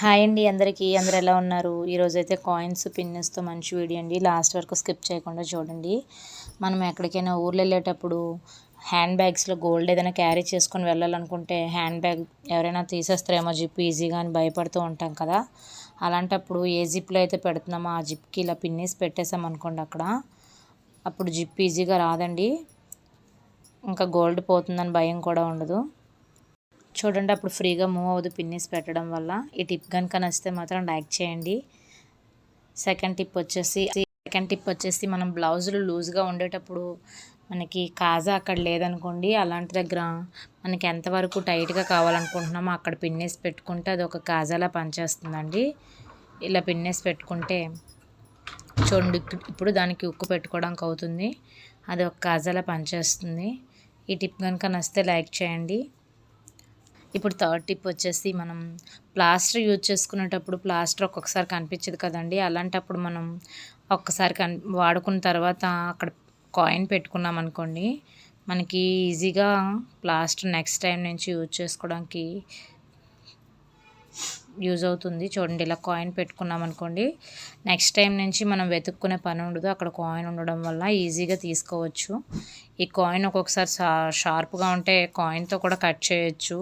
Hi అండి అందరికీ. అందరు ఎలా ఉన్నారు? ఈరోజు అయితే కాయిన్స్ పిన్నెస్తో మంచి వీడియో అండి. లాస్ట్ వరకు స్కిప్ చేయకుండా చూడండి. మనం ఎక్కడికైనా ఊర్లు వెళ్ళేటప్పుడు హ్యాండ్ బ్యాగ్స్లో గోల్డ్ ఏదైనా క్యారీ చేసుకొని వెళ్ళాలనుకుంటే హ్యాండ్ బ్యాగ్ ఎవరైనా తీసేస్తారేమో జిప్ ఈజీగా అని భయపడుతూ ఉంటాం కదా. అలాంటప్పుడు ఏ జిప్లో అయితే పెడుతున్నామో ఆ జిప్కి ఇలా పిన్నేసి పెట్టేసామనుకోండి అక్కడ. అప్పుడు జిప్ ఈజీగా రాదండి. ఇంకా గోల్డ్ పోతుందని భయం కూడా ఉండదు. చూడండి అప్పుడు ఫ్రీగా మూవ్ అవ్వదు పిన్నిస్ పెట్టడం వల్ల. ఈ టిప్ కనుక నచ్చితే మాత్రం లైక్ చేయండి. సెకండ్ టిప్ వచ్చేసి సెకండ్ టిప్ వచ్చేసి మనం బ్లౌజులు లూజ్గా ఉండేటప్పుడు మనకి కాజా అక్కడ లేదనుకోండి అలాంటి దగ్గర మనకి ఎంతవరకు టైట్గా కావాలనుకుంటున్నామో అక్కడ పిన్నేసి పెట్టుకుంటే అది ఒక కాజాలా పనిచేస్తుందండి. ఇలా పిన్నేసి పెట్టుకుంటే చూడండి ఇప్పుడు దానికి ఉక్కు పెట్టుకోవడానికి అవుతుంది. అది ఒక కాజాలా పనిచేస్తుంది. ఈ టిప్ కనుక నచ్చితే లైక్ చేయండి. ఇప్పుడు థర్డ్ టిప్ వచ్చేసి మనం ప్లాస్టర్ యూజ్ చేసుకునేటప్పుడు ప్లాస్టర్ ఒక్కొక్కసారి కనిపించదు కదండి. అలాంటప్పుడు మనం ఒక్కసారి కన్ వాడుకున్న తర్వాత అక్కడ కాయిన్ పెట్టుకున్నాం అనుకోండి మనకి ఈజీగా ప్లాస్టర్ నెక్స్ట్ టైం నుంచి యూజ్ చేసుకోవడానికి యూజ్ అవుతుంది. చూడండి ఇలా కాయిన్ పెట్టుకున్నాం అనుకోండి నెక్స్ట్ టైం నుంచి మనం వెతుక్కునే పని ఉండదు. అక్కడ కాయిన్ ఉండడం వల్ల ఈజీగా తీసుకోవచ్చు. ఈ కాయిన్ ఒక్కొక్కసారి షార్ప్గా ఉంటే కాయిన్తో కూడా కట్ చేయొచ్చు.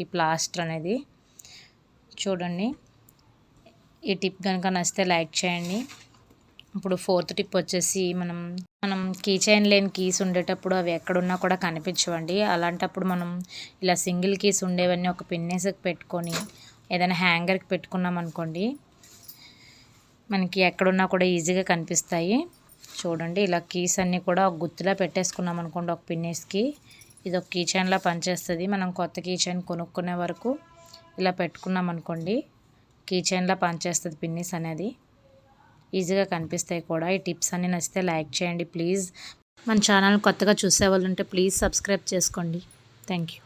ఈ ప్లాస్టర్ అనేది. చూడండి. ఈ టిప్ కనుక నచ్చితే లైక్ చేయండి. ఇప్పుడు ఫోర్త్ టిప్ వచ్చేసి మనం మనం కీ చైన్ లేని కీస్ ఉండేటప్పుడు అవి ఎక్కడున్నా కూడా కనిపించవండి. అలాంటప్పుడు మనం ఇలా సింగిల్ కీస్ ఉండేవన్నీ ఒక పిన్నేసకి పెట్టుకొని ఏదైనా హ్యాంగర్కి పెట్టుకున్నాం అనుకోండి మనకి ఎక్కడున్నా కూడా ఈజీగా కనిపిస్తాయి. చూడండి ఇలా కీస్ అన్నీ కూడా ఒక గుత్తులా పెట్టేసుకున్నాం అనుకోండి ఒక పిన్నేస్కి. ఇది ఒక కీచైన్లా పనిచేస్తుంది. మనం కొత్త కీచైన్ కొనుక్కునే వరకు ఇలా పెట్టుకున్నాం అనుకోండి కీచైన్లా పనిచేస్తుంది పిన్నిస్ అనేది. ఈజీగా కనిపిస్తాయి కూడా. ఈ టిప్స్ అన్నీ నచ్చితే లైక్ చేయండి ప్లీజ్. మన ఛానల్ కొత్తగా చూసే వాళ్ళు ఉంటే ప్లీజ్ సబ్స్క్రైబ్ చేసుకోండి. Thank you